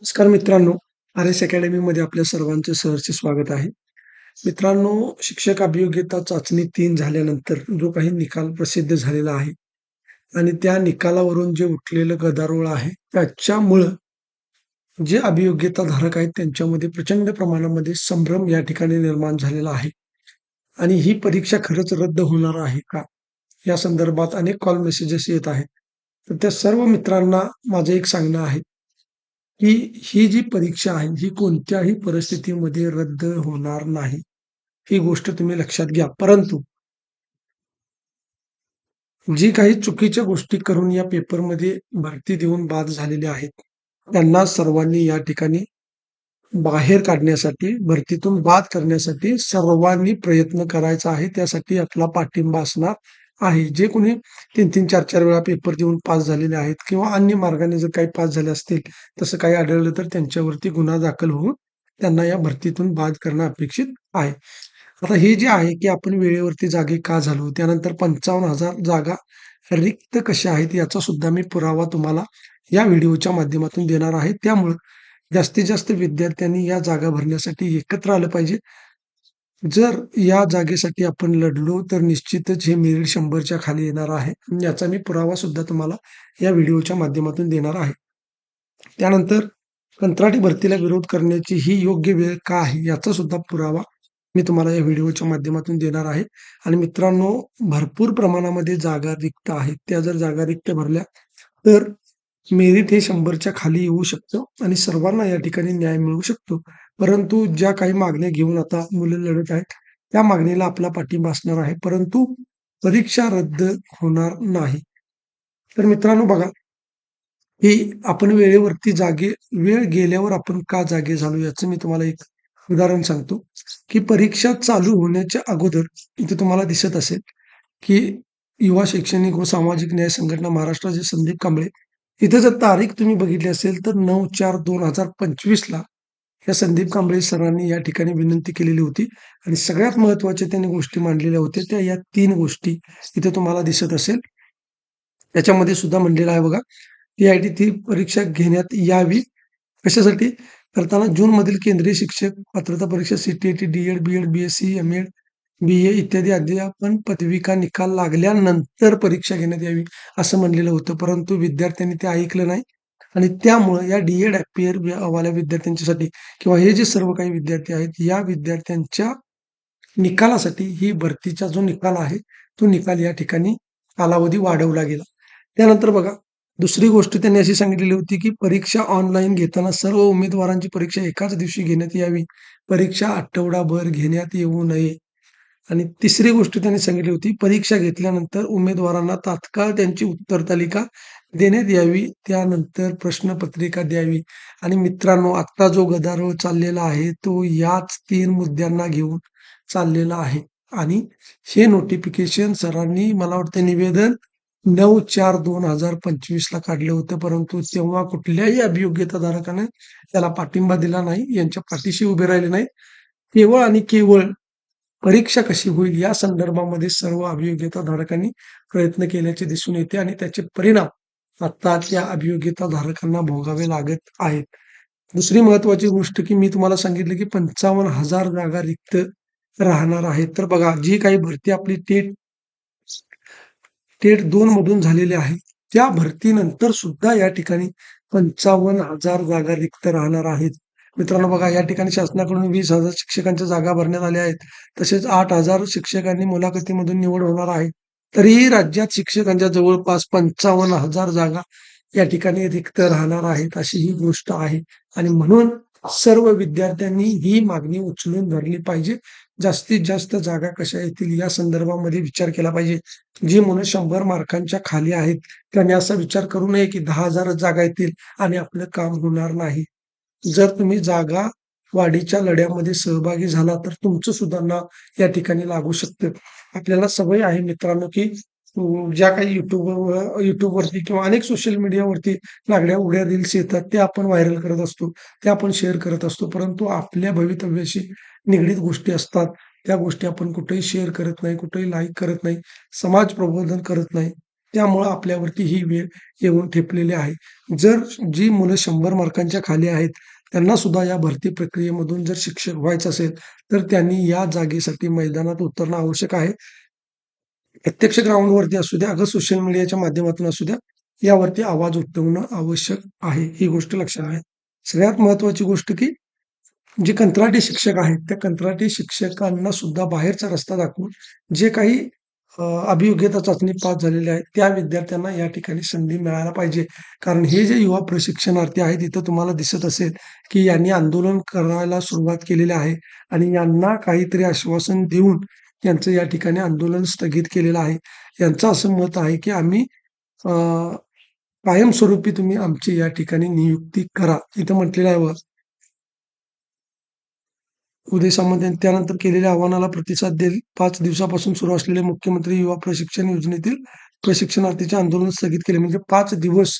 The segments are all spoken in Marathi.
नमस्कार मित्रांनो आर एस अकॅडमीमध्ये आपल्या सर्वांचे सहर्ष स्वागत आहे. मित्रांनो शिक्षक अभियोग्यता चाचणी तीन झाल्यानंतर जो काही निकाल प्रसिद्ध झालेला आहे आणि त्या निकालावरून जे उठलेलं गदारोळ आहे त्याच्यामुळं जे अभियोग्यता धारक आहेत त्यांच्यामध्ये प्रचंड प्रमाणामध्ये संभ्रम या ठिकाणी निर्माण झालेला आहे. आणि ही परीक्षा खरंच रद्द होणार आहे का? या संदर्भात अनेक कॉल मेसेजेस येत आहेत. तर त्या सर्व मित्रांना माझं एक सांगणं आहे की ही जी परीक्षा आहे ही कोणत्याही परिस्थितीमध्ये रद्द होणार नाही. ही गोष्ट तुम्ही लक्षात घ्या. परंतु जी काही चुकीच्या गोष्टी करून या पेपरमध्ये भरती देऊन बाद झालेले आहेत त्यांना सर्वांनी या ठिकाणी बाहेर काढण्यासाठी भरतीतून बाद करण्यासाठी सर्वांनी प्रयत्न करायचा आहे. त्यासाठी आपला पाठिंबा असणार. आहे. जे कोणी तीन तीन चार चार वेळा पेपर देऊन पास झालेले आहेत किंवा अन्य मार्गाने जर काही पास झाले असतील तसं काही आढळलं तर त्यांच्यावरती गुन्हा दाखल होऊन त्यांना या भरतीतून बाद करणं अपेक्षित आहे. आता हे जे आहे की आपण वेळेवरती जागे का झालो त्यानंतर पंचावन्न हजार जागा रिक्त कशा आहेत याचा सुद्धा मी पुरावा तुम्हाला या व्हिडिओच्या माध्यमातून देणार आहे. त्यामुळं जास्तीत जास्त विद्यार्थ्यांनी या जागा भरण्यासाठी एकत्र आलं पाहिजे. जर या जागेसाठी आपण लढलो तर निश्चितच हे मेरिट शंभरच्या खाली येणार आहे. याचा मी पुरावा सुद्धा तुम्हाला या व्हिडिओच्या माध्यमातून देणार आहे. त्यानंतर कंत्राटी भरतीला विरोध करण्याची ही योग्य वेळ का आहे याचा सुद्धा पुरावा मी तुम्हाला या व्हिडिओच्या माध्यमातून देणार आहे. आणि मित्रांनो भरपूर प्रमाणामध्ये जागा रिक्त आहेत. त्या जर जागा रिक्त भरल्या तर मेरिट हे शंभरच्या खाली येऊ शकतं आणि सर्वांना या ठिकाणी न्याय मिळू शकतो. परंतु ज्या काही मागण्या घेऊन आता मुलं लढत आहेत त्या मागणीला आपला पाठिंबा असणार आहे. परंतु परीक्षा रद्द होणार नाही. तर मित्रांनो बघा की आपण वेळेवरती जागे वेळ गेल्यावर आपण का जागे झालो याचं मी तुम्हाला एक उदाहरण सांगतो. की परीक्षा चालू होण्याच्या अगोदर इथे तुम्हाला दिसत असेल की युवा शैक्षणिक व सामाजिक न्याय संघटना महाराष्ट्राचे संदीप कांबळे इथे जर तारीख तुम्ही बघितली असेल तर नऊ चार दोन हजार पंचवीस ला या संदीप कांबळे सरांनी या ठिकाणी विनंती केलेली होती. आणि सगळ्यात महत्त्वाच्या त्यांनी गोष्टी मांडलेल्या होत्या. त्या या तीन गोष्टी इथे तुम्हाला दिसत असेल. त्याच्यामध्ये सुद्धा म्हणलेलं आहे बघा. टी आय टी ती परीक्षा घेण्यात यावी. कशासाठी? करताना जून मधील केंद्रीय शिक्षक पात्रता परीक्षा CTET D Ed B Ed B S C M Ed B A इत्यादी अध्यापन पदविका निकाल लागल्यानंतर परीक्षा घेण्यात यावी असं म्हणलेलं होतं. परंतु विद्यार्थ्यांनी ते ऐकलं नाही. आणि त्यामुळे या डी एड अपियर वाल्या विद्यार्थ्यांच्यासाठी किंवा हे जे सर्व काही विद्यार्थी आहेत या विद्यार्थ्यांच्या निकालासाठी ही भरतीचा जो निकाल आहे तो निकाल या ठिकाणी कालावधी वाढवला गेला. त्यानंतर बघा दुसरी गोष्ट त्यांनी अशी सांगितलेली होती की परीक्षा ऑनलाईन घेताना सर्व उमेदवारांची परीक्षा एकाच दिवशी घेण्यात यावी. परीक्षा आठवडाभर घेण्यात येऊ नये. आणि तिसरी गोष्ट त्यांनी सांगितली होती परीक्षा घेतल्यानंतर उमेदवारांना तात्काळ त्यांची उत्तर तालिका देण्यात यावी त्यानंतर प्रश्नपत्रिका द्यावी. आणि मित्रांनो आता जो गदारोळ चाललेला आहे तो याच तीन मुद्द्यांना घेऊन चाललेला आहे. आणि हे नोटिफिकेशन सरांनी मला वाटतं निवेदन नऊ चार दोन हजार पंचवीस ला काढलं होतं. परंतु तेव्हा कुठल्याही अभियोग्यता धारकाने त्याला पाठिंबा दिला नाही यांच्या पाठीशी उभे राहिले नाही केवळ आणि केवळ परीक्षा कशी होईल या संदर्भामध्ये सर्व अभियोग्यता धारकांनी प्रयत्न केल्याचे दिसून येते आणि त्याचे परिणाम आता अभियोग्यता धारकांना भोगावे लागत आहेत. दुसरी महत्वाची गोष्ट की मी तुम्हाला सांगितलं की पंचावन्न हजार जागा रिक्त राहणार आहेत. तर बघा जी काही भरती आपली टेट टेट दोन मधून झालेली आहे त्या भरतीनंतर सुद्धा या ठिकाणी पंचावन्न हजार जागा रिक्त राहणार आहेत. मित्रांनो बघा या ठिकाणी शासनाकडून वीस हजार शिक्षकांच्या जागा भरण्यात आल्या आहेत. तसेच आठ हजार शिक्षकांनी मुलाखतीमधून निवड होणार आहे. तरीही राज्यात शिक्षकांच्या जवळपास पंचावन्न हजार जागा या ठिकाणी रिक्त राहणार आहेत अशी ही गोष्ट आहे. आणि म्हणून सर्व विद्यार्थ्यांनी ही मागणी उचलून धरली पाहिजे. जास्तीत जास्त जागा कशा येतील या संदर्भामध्ये विचार केला पाहिजे. जी मुलं शंभर मार्कांच्या खाली आहेत त्यांनी असा विचार करू नये की दहा हजार जागा येतील आणि आपलं काम होणार नाही. जर तुम्ही जागा वाढीच्या लढ्यामध्ये सहभागी झाला तर तुमचं सुद्धा नाव या ठिकाणी लागू शकतं. आपल्याला सवय आहे मित्रांनो की ज्या काही युट्यूबवर युट्यूबवरती किंवा अनेक सोशल मीडियावरती लागड्या उड्या रील्स येतात ते आपण व्हायरल करत असतो ते आपण शेअर करत असतो. परंतु आपल्या भवितव्याशी निगडीत गोष्टी असतात. त्या गोष्टी आपण कुठेही शेअर करत नाही कुठेही लाईक करत नाही समाज प्रबोधन करत नाही. त्यामुळं आपल्यावरती ही वेळ येऊन ठेपलेली आहे. जर जी मुलं शंभर मार्कांच्या खाली आहेत, त्यांना सुद्धा या भरती प्रक्रियेमधून जर शिक्षक व्हायचं असेल, तर त्यांनी या जागेसाठी मैदानात उतरणं आवश्यक आहे. प्रत्यक्ष ग्राउंडवरती असू द्या, अगं सोशल मीडियाच्या माध्यमातून असू द्या, यावरती आवाज उठवणं आवश्यक आहे. ही गोष्ट लक्षात आहे सगळ्यात महत्त्वाची गोष्ट की जे कंत्राटी शिक्षक आहेत, त्या कंत्राटी शिक्षकांना सुद्धा बाहेरचा रस्ता दाखवून जे काही अभियोग्यता चाचणी पास झालेले आहेत, त्या विद्यार्थ्यांना या ठिकाणी संधी मिळायला पाहिजे. कारण हे जे युवा प्रशिक्षणार्थी आहेत, इथं तुम्हाला दिसत असेल, की यांनी आंदोलन करायला सुरुवात केलेली आहे आणि यांना काहीतरी आश्वासन देऊन यांचं या ठिकाणी आंदोलन स्थगित केलेलं आहे. यांचं असं मत आहे, की आम्ही कायमस्वरूपी तुम्ही आमची या ठिकाणी नियुक्ती करा. इथं म्हटलेलं आहे उदय सामंत यांनी त्यानंतर केलेल्या आव्हानाला प्रतिसाद देत पाच दिवसापासून सुरू असलेले मुख्यमंत्री युवा प्रशिक्षण योजनेतील प्रशिक्षणार्थीचे आंदोलन स्थगित केले. म्हणजे पाच दिवस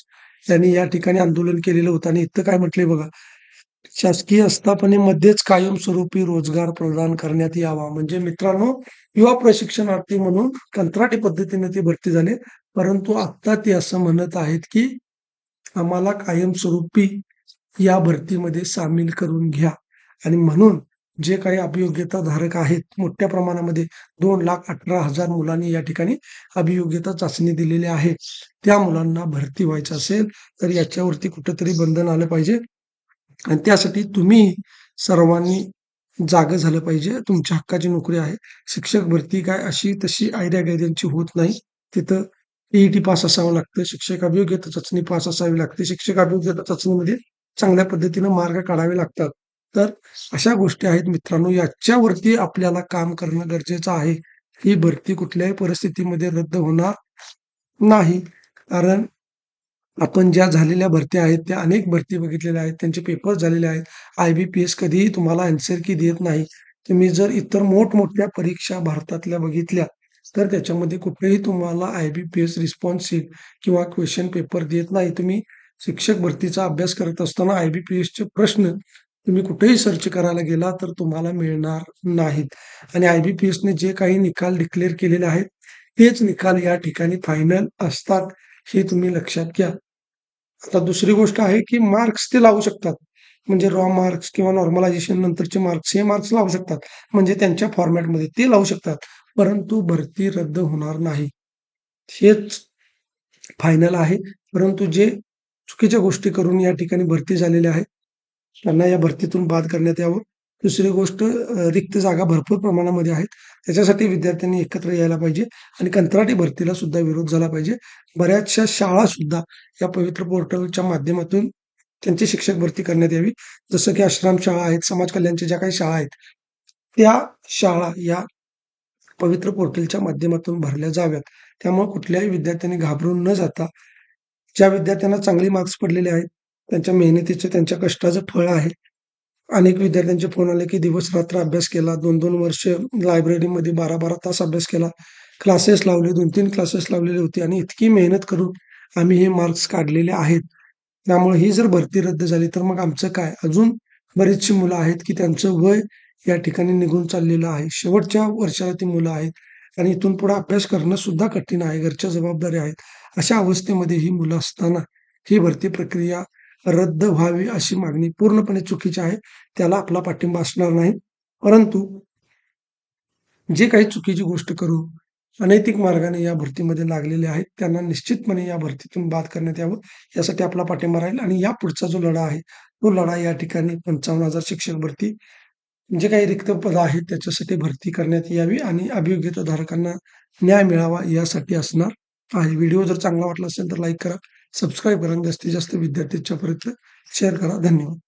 त्यांनी या ठिकाणी आंदोलन केलेलं होतं आणि इथं काय म्हटले बघा. शासकीय आस्थापनेमध्येच कायमस्वरूपी रोजगार प्रदान करण्यात यावा. म्हणजे मित्रांनो, युवा प्रशिक्षणार्थी म्हणून कंत्राटी पद्धतीने ते भरती झाले. परंतु आत्ता ते असं म्हणत आहेत, की आम्हाला कायमस्वरूपी या भरतीमध्ये सामील करून घ्या आणि म्हणून जे काही अभियोग्यता धारक आहेत, मोठ्या प्रमाणामध्ये 2,18,000 मुलांनी या ठिकाणी अभियोग्यता चाचणी दिलेली आहे. त्या मुलांना भरती व्हायचं असेल, तर याच्यावरती कुठेतरी बंधन आलं पाहिजे आणि त्यासाठी तुम्ही सर्वांनी जागं झालं पाहिजे. तुमच्या हक्काची नोकरी आहे. शिक्षक भरती काय अशी तशी आयडिया गायद्यांची होत नाही. तिथं एईटी पास असावं लागतं. शिक्षक अभियोग्यता चाचणी पास असावी लागते. शिक्षक अभियोग्यता चाचणीमध्ये चांगल्या पद्धतीनं मार्ग काढावे लागतात. तर अशा गोष्टी आहेत मित्रांनो, याच्यावरती आपल्याला काम करणं गरजेचं आहे. ही भरती कुठल्याही परिस्थितीमध्ये रद्द होणार नाही. कारण आपण ज्या झालेल्या भरती आहेत, त्या अनेक भरती बघितलेल्या आहेत. त्यांचे पेपर झालेले आहेत. आय-बी-पी-एस कधीही तुम्हाला अन्सर की देत नाही. तुम्ही जर इतर मोठमोठ्या परीक्षा भारतातल्या बघितल्या, तर त्याच्यामध्ये कुठेही तुम्हाला आय-बी-पी-एस रिस्पॉन्स किंवा क्वेश्चन पेपर देत नाही. तुम्ही शिक्षक भरतीचा अभ्यास करत असताना आय-बी-पी-एसचे प्रश्न तुम्ही कुठेही सर्च करायला गेला, तर तुम्हाला मिळणार नाहीत आणि आय-बी-पी-एसने जे काही निकाल डिक्लेअर केलेले आहेत, तेच निकाल या ठिकाणी फायनल असतात. हे तुम्ही लक्षात घ्या. आता दुसरी गोष्ट आहे, की मार्क्स ते लावू शकतात. म्हणजे रॉ मार्क्स किंवा नॉर्मलायझेशन नंतरचे मार्क्स हे मार्क्स लावू शकतात. म्हणजे त्यांच्या फॉर्मॅटमध्ये ते लावू शकतात. परंतु भरती रद्द होणार नाही. हेच फायनल आहे. परंतु जे चुकीच्या गोष्टी करून या ठिकाणी भरती झालेल्या आहेत, त्यांना या भरतीतून बाद करण्यात यावं. दुसरी गोष्ट रिक्त जागा भरपूर प्रमाणामध्ये आहेत. त्याच्यासाठी विद्यार्थ्यांनी एकत्र यायला पाहिजे आणि कंत्राटी भरतीला सुद्धा विरोध झाला पाहिजे. बऱ्याचशा शाळा सुद्धा या पवित्र पोर्टलच्या माध्यमातून त्यांची शिक्षक भरती करण्यात यावी. जसं की आश्रम शाळा आहेत, समाज कल्याणच्या ज्या काही शाळा आहेत, त्या शाळा या पवित्र पोर्टलच्या माध्यमातून भरल्या जाव्यात. त्यामुळे कुठल्याही विद्यार्थ्यांनी घाबरून न जाता, ज्या विद्यार्थ्यांना चांगले मार्क्स पडलेले आहेत, त्यांच्या मेहनतीचं, त्यांच्या कष्टाचं फळ आहे. अनेक विद्यार्थ्यांचे फोन आले, की दिवस-रात्र अभ्यास केला. 2-2 वर्ष लायब्ररीमध्ये 12-12 तास अभ्यास केला. क्लासेस लावले, 2-3 क्लासेस लावलेले होते आणि इतकी मेहनत करून आम्ही हे मार्क्स काढलेले आहेत. त्यामुळे ही जर भरती रद्द झाली, तर मग आमचं काय? अजून बरीचशी मुलं आहेत, की त्यांचं वय या ठिकाणी निघून चाललेलं आहे. शेवटच्या वर्षाला ती मुलं आहेत आणि इथून पुढे अभ्यास करणं सुद्धा कठीण आहे. घरच्या जबाबदाऱ्या आहेत. अशा अवस्थेमध्ये ही मुलं असताना ही भरती प्रक्रिया रद्द व्हावी अशी मागणी पूर्णपणे चुकीची आहे. त्याला आपला पाठिंबा असणार नाही. परंतु जे काही चुकीची गोष्ट करू अनैतिक मार्गाने या भरतीमध्ये लागलेले आहेत, त्यांना निश्चितपणे या भरतीतून बाद करण्यात यावं. यासाठी आपला पाठिंबा राहील आणि या पुढचा जो लढा आहे, तो लढा या ठिकाणी 55,000 शिक्षक भरती, जे काही रिक्त पदं आहेत, त्याच्यासाठी भरती करण्यात यावी आणि अभियोग्यता धारकांना न्याय मिळावा यासाठी असणार आहे. व्हिडिओ जर चांगला वाटला असेल, तर लाईक करा, सबस्क्राईब करा जास्तीत जास्त विद्यार्थ्यांच्यापर्यंत शेअर करा. धन्यवाद.